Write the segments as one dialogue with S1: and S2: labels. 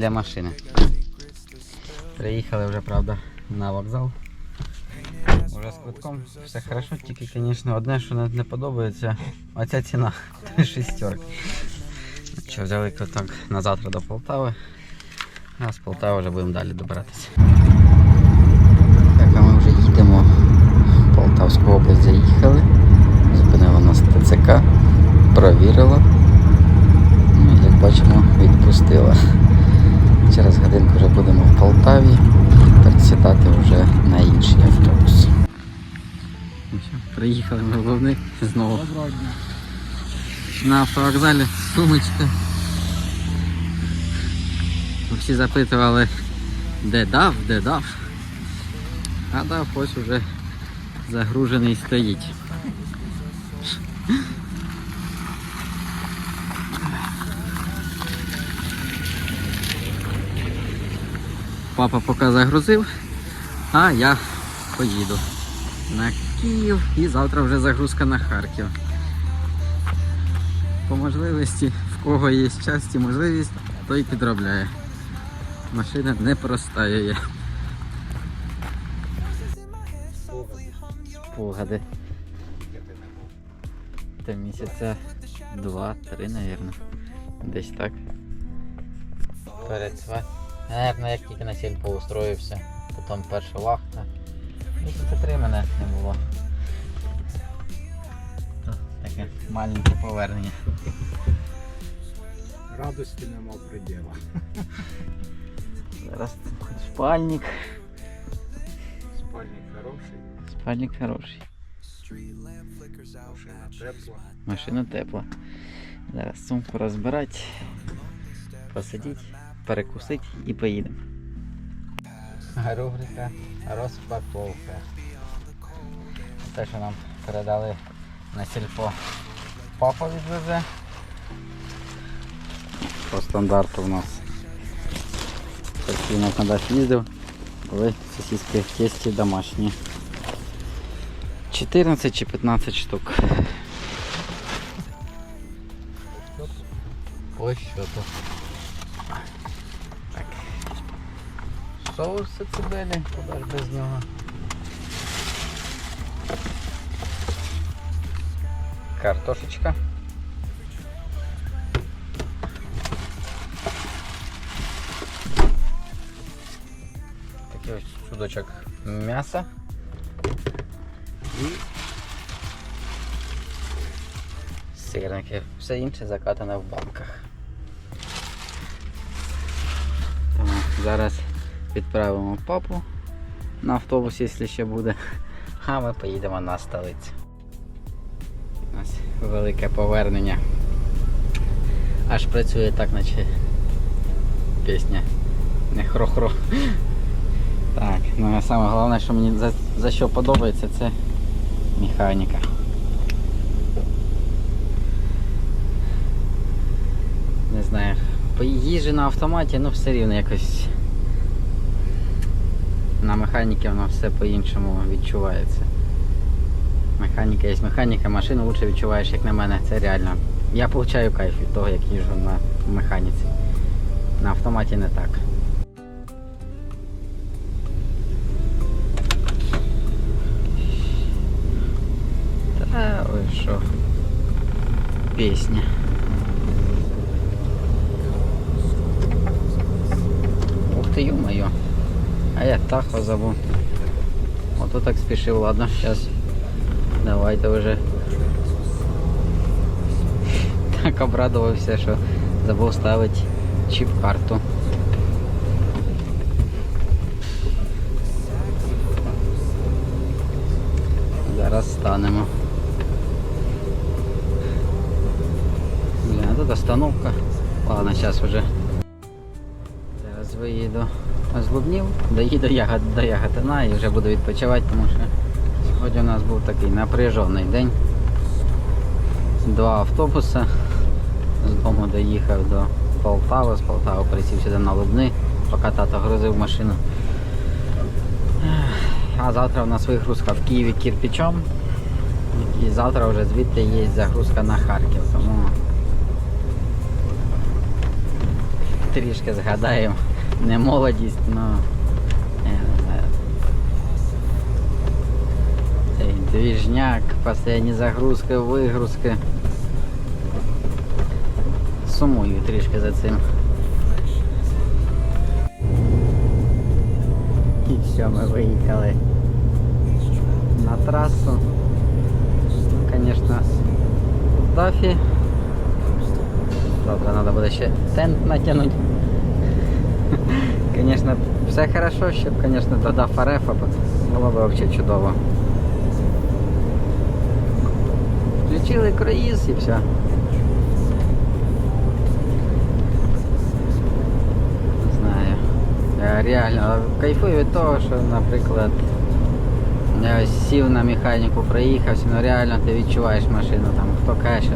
S1: біля машини. Приїхали вже, правда, на вокзал. Уже з квитком все хорошо, тільки, звісно, одне, що не, подобається, оця ціна три шістерки. Що взяли квиток на завтра до Полтави, а з Полтави вже будемо далі добиратися. Так, а ми вже їдемо в Полтавську область, заїхали. Зупинила нас ТЦК, провірила. Ну, як бачимо, відпустила. Через годинку вже будемо в Полтаві пересідати вже на інший автобус. Приїхали ми Лубни знову. На автовокзалі сумочка. Всі запитували, де дав, де дав. А дав ось уже загружений стоїть. Папа поки загрузив, а я поїду на Київ і завтра вже загрузка на Харків по можливості, в кого є і можливість, той підробляє. Машина не простає. Спогади. Та місяця два-три, мабуть. Десь так. Перед сва. Наверно, як тільки на сільпо устроївся, потім перша вахта. Місяця три мене не було. То Таке маленьке повернення.
S2: Радості нема приділа.
S1: Зараз хоч спальник.
S2: Спальник хороший,
S1: Спальник хороший.
S2: машина тепла.
S1: Машина тепла. Зараз сумку розбирати, посидіти, перекусити і поїдемо. Рубрика розпаковка. Те, що нам передали на сільпо папа відвезе. По стандарту у нас постійно кудись їздив, були сосиски тесті домашні. 14 чи 15 штук. Ось що Соуси цибелі, куди ж без нього. Картошечка. Такий ось судочок м'яса. І сирники. Все інше закатане в банках. Зараз відправимо папу на автобус, якщо ще буде. А ми поїдемо на столицю. У нас велике повернення. Аж працює так, наче пісня. Не хро-хро. Так, ну а саме головне, що мені за, за що подобається, це механіка. Не знаю. Їжджу на автоматі, ну все рівно якось на механіки воно все по-іншому відчувається. Механіка є механіка, машину лучше відчуваєш, як на мене, це реально. Я получаю кайф від того, як їжджу на механіці. На автоматі не так. Та ой що. Пісня. Ух ти, ё-моё. А я тахо забув. Ото так спішив, ладно, сейчас. Давайте вже. Так обрадувався, що забув ставити чіп-карту. Зараз станемо. Блін, а тут остановка. Ладно, зараз вже. Зараз виїду з Лубнів, доїду ягод, до Яготина і вже буду відпочивати, тому що сьогодні у нас був такий напряжений день. Два автобуси. З дому доїхав до Полтави, з Полтави присів сюди на Лубни, поки тато грузив машину. А завтра у нас вигрузка в Києві кирпичом. І завтра вже звідти є загрузка на Харків, тому трішки згадаємо. Не молодість, але. Цей двіжняк, постійні загрузки, вигрузки. Сумую трішки за цим. І все, ми виїхали на трасу. Конечно, в Дафі. Завтра треба буде ще тент натягнути. Конечно, все хорошо, щоб, конечно, до Дафа Рефа було б вообще чудово. Включили круїз і все. Не знаю. Я реально кайфую від того, що, наприклад, я сів на механіку, проїхався, ну реально ти відчуваєш машину, там хто каже,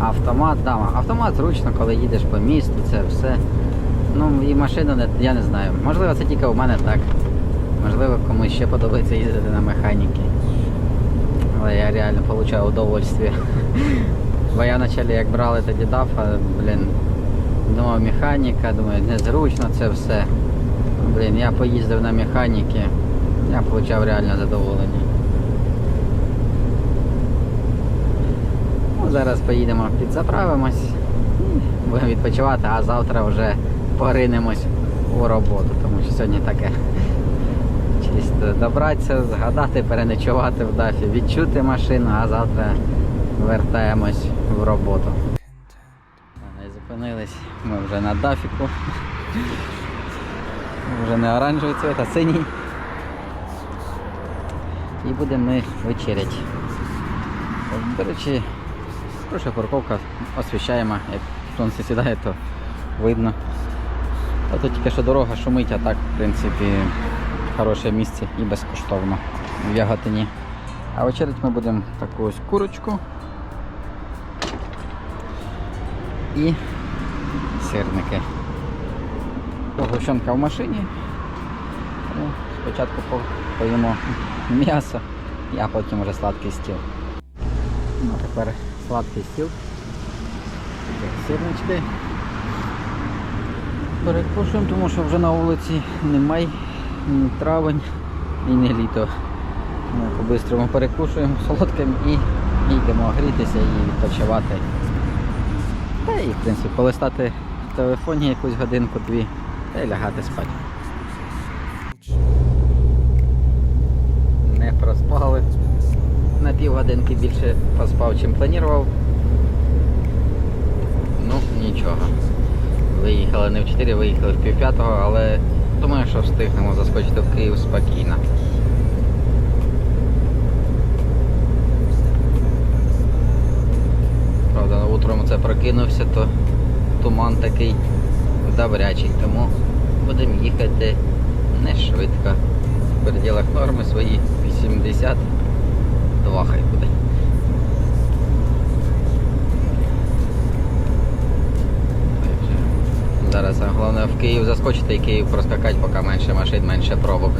S1: автомат, да, автомат зручно, коли їдеш по місту, це все. Ну і машину не, я не знаю. Можливо, це тільки у мене так. Можливо, комусь ще подобається їздити на механіки. Але я реально получаю удовольствие. Бо я вначалі як брали тоді дафа, блін, думав механіка, думаю, незручно це все. Блін, я поїздив на механіки, я отримав реально задоволення. Ну, зараз поїдемо, підзаправимось, будемо відпочивати, а завтра вже поринемось у роботу, тому що сьогодні таке чисто добратися, згадати, переночувати в дафі, відчути машину, а завтра вертаємось в роботу. І Зупинились ми вже на дафіку. Вже не оранжевий цвет, а синій. І будемо ми вечерять. До речі, хороша парковка освіщаємо, як сонце сідає, то видно. А тут тільки що дорога шумить, а так, в принципі, хороше місце і безкоштовно в Яготині. А вечерять ми будемо таку ось курочку і сирники. Гущенка в машині. Ну, спочатку поїмо м'ясо, а потім вже сладкий стіл. Ну, а тепер сладкий стіл. Сирнички. Перекушуємо, тому що вже на вулиці немає ні травень і не літо. По-бистрому перекушуємо солодким і йдемо грітися і відпочивати. Та і в принципі полистати в телефоні якусь годинку-дві та й лягати спати. Не проспали. На півгодинки більше поспав, чим планував. Ну, нічого. Виїхали не в 4, виїхали в пів п'ятого, але думаю, що встигнемо заскочити в Київ спокійно. Правда, утром це прокинувся, то туман такий добрячий, тому будемо їхати не швидко. В пределах норми свої 82 хай буде. Так що Зараз а, головне в Київ заскочити і Київ проскакати, поки менше машин, менше пробок.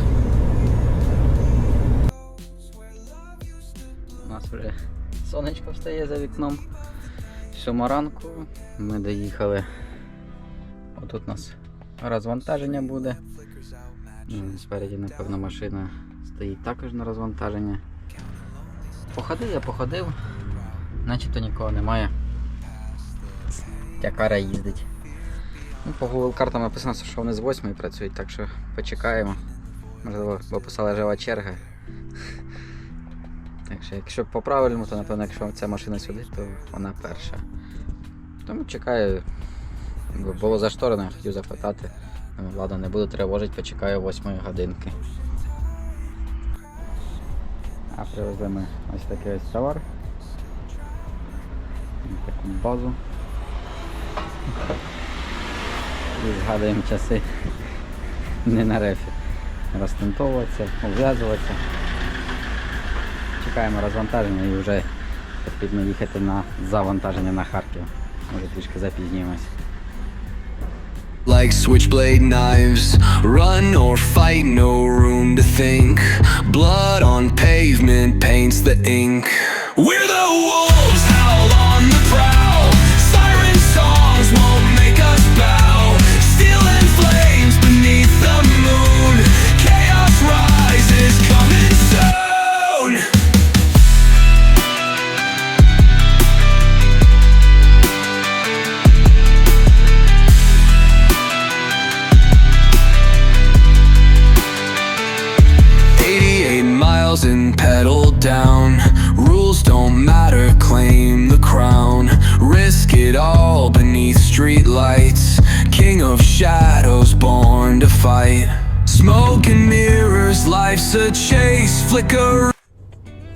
S1: У нас вже сонечко встає за вікном. Сьома ранку ми доїхали. Отут у нас розвантаження буде. Спереді, напевно, машина стоїть також на розвантаження. Походив, я походив, начебто нікого немає. Тякара їздить. Ну, по Google картам написано, що вони з 8 працюють, так що почекаємо. Можливо, бо писала жива черга. Так що, якщо по правильному, то напевно, якщо ця машина сюди, то вона перша. Тому чекаю. Було зашторено, я хотів запитати. Ладно, не буду тривожити, почекаю 8 годинки. А привезли ми ось такий ось товар. Таку базу. І згадуємо часи не на рефі. Розтинтовуватися, ув'язуватися. Чекаємо розвантаження і вже потрібно їхати на завантаження на Харків. Може трішки запізнюємось.
S3: Like switchblade knives, run or fight, no room to think. Blood on pavement paints the ink. We're the wolves,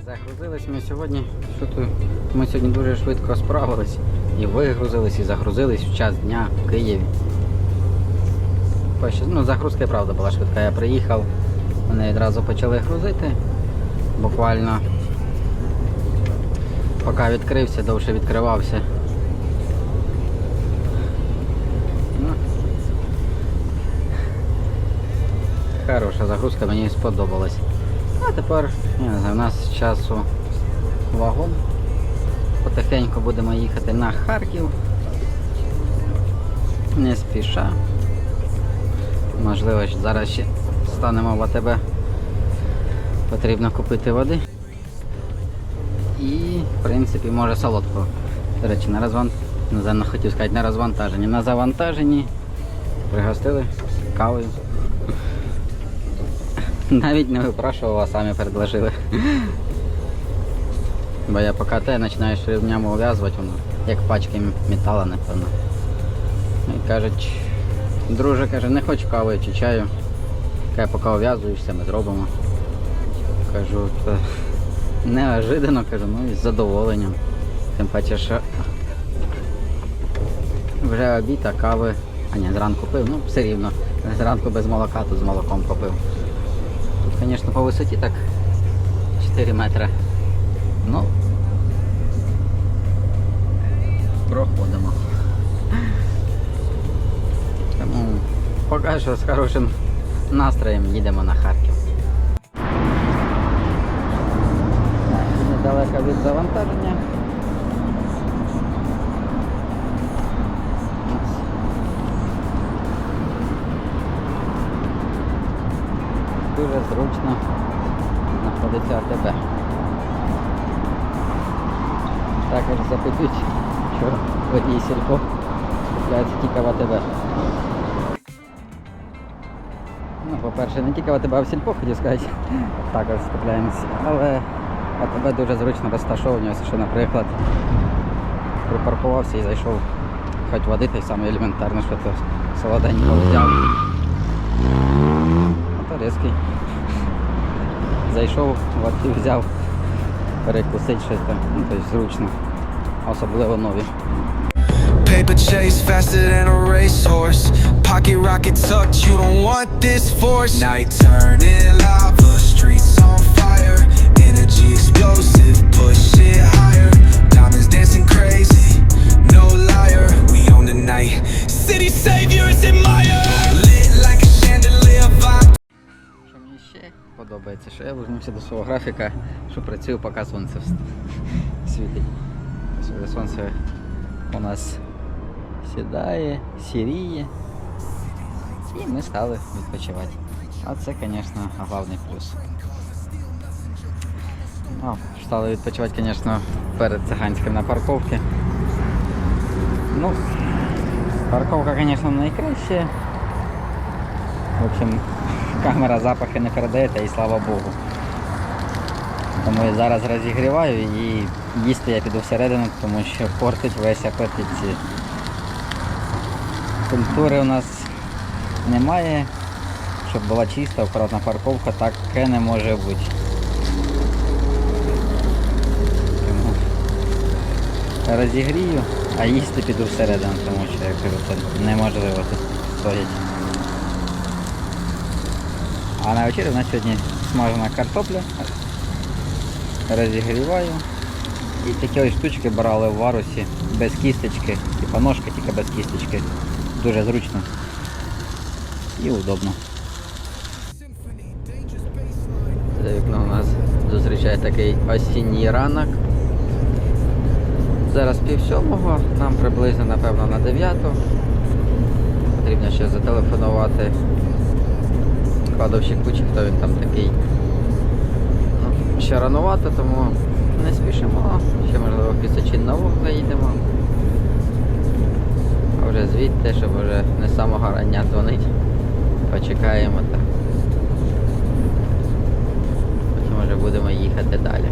S1: Загрузились ми сьогодні. Що? Ми сьогодні дуже швидко справились. І вигрузились, і загрузились в час дня в Києві. Ну, загрузка і правда була швидка. Я приїхав, вони відразу почали грузити. Буквально поки відкрився, довше відкривався. Хороша загрузка, мені сподобалась. А тепер, не знаю, у нас часу вагон. Потихеньку будемо їхати на Харків. Не спіша. Можливо, зараз ще станемо в АТБ. Потрібно купити води. І, в принципі, може солодкого. До речі, на розван... хотів сказати, на розвантаженні. На завантаженні пригостили кавою. Навіть не випрашував, а самі предложили. Бо я поки те починаю шрівнями ув'язувати, воно як пачки м- метала, напевно. І кажуть, друже каже, не хочу кави чи чаю. Каже, поки ув'язуєшся, ми зробимо. Кажу, то неожиданно кажу, ну і з задоволенням. Тим паче, що вже обід, а кави. А ні, зранку пив, ну все рівно. Зранку без молока, тут з молоком попив. Тут, звісно, по висоті так 4 метри. Ну, проходимо. Тому поки що з хорошим настроєм їдемо на Харків. Так, Недалеко від завантаження. Дуже зручно знаходиться АТБ. Також запитують, що водій сільпо купляється тільки в АТБ. Ну, по-перше, не тільки в АТБ, а в сільпо, хотів сказати, також скупляємося. Але АТБ дуже зручно розташовані, ось що, наприклад, припаркувався і зайшов хоч води, той саме елементарно, що то солоденько взяв. А Зайшов, води взяв, перекусить щось там, ну, тобто зручно. Особливо нові.
S3: Paper chase faster than a racehorse. Pocket rocket tucked, you don't want this force. Night turning lava,
S1: свого графіка, що працюю, поки сонце світить. Сонце у нас сідає, сіріє. І ми стали відпочивати. А це, звісно, головний плюс. Ну, стали відпочивати, звісно, перед циганським на парковці. Ну, парковка, звісно, найкраща. В общем, камера запахи не передає, та і слава Богу. Тому я зараз розігріваю і їсти я піду всередину, тому що портить весь апетит. Культури у нас немає, щоб була чиста, акуратна парковка, таке не може бути. Тому розігрію, а їсти піду всередину, тому що я кажу, це неможливо тут стоять. А на вечерю у нас сьогодні смажена картопля. Розігріваю. І такі ось штучки брали в варусі без кісточки. Типа ножка тільки без кісточки. Дуже зручно і удобно. За вікном у нас зустрічає такий осінній ранок. Зараз пів сьомого, нам приблизно, напевно, на дев'яту. Потрібно ще зателефонувати кладовщику, чи хто він там такий. Ще ранувато, тому не спішимо. Ще можливо після чинного заїдемо. А вже звідти, щоб вже не самого рання дзвонить. Почекаємо так. Потім вже будемо їхати далі.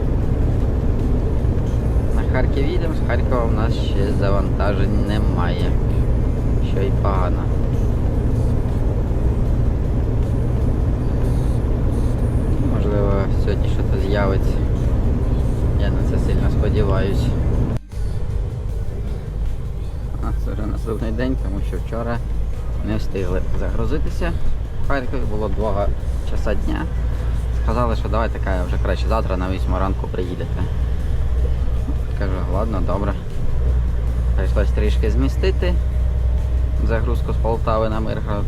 S1: На Харків їдемо, з Харкова в нас ще завантажень немає. Що й погано. Можливо, сьогодні щось з'явиться. Я на це А це вже наступний день, тому що вчора не встигли загрузитися. В Харкові було 2 часа дня. Сказали, що давайте така вже краще завтра на 8 ранку приїдете. Кажу, ладно, добре. Прийшлось трішки змістити загрузку з Полтави на Миргород.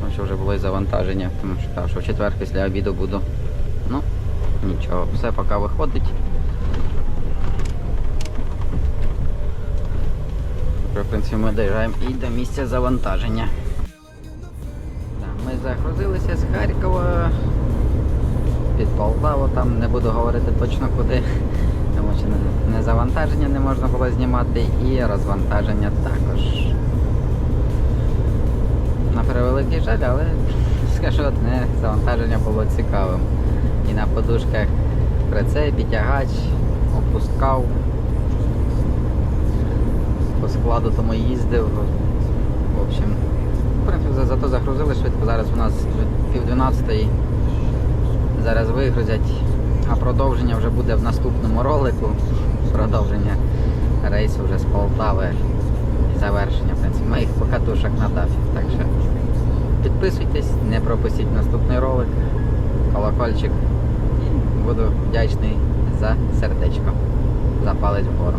S1: Тому що вже було і завантаження, тому що в четвер після обіду буду. Ну, нічого, все поки виходить. Принципі, ми доїжджаємо і до місця завантаження. Ми загрузилися з Харкова під Полтаву, там не буду говорити точно куди, тому що не- завантаження не можна було знімати і розвантаження також. На превеликий жаль, але скажу одне, завантаження було цікавим. І на подушках прицепі, тягач, опускав. По складу тому їздив. В общем, в принципі, зато загрузили швидко. Зараз у нас пів дванадцятої. Зараз вигрузять, а продовження вже буде в наступному ролику. Продовження рейсу вже з Полтави і завершення, в принципі, моїх покатушок на дафі. Так що підписуйтесь, не пропустіть наступний ролик, колокольчик. І буду вдячний за сердечко, за палець вгору.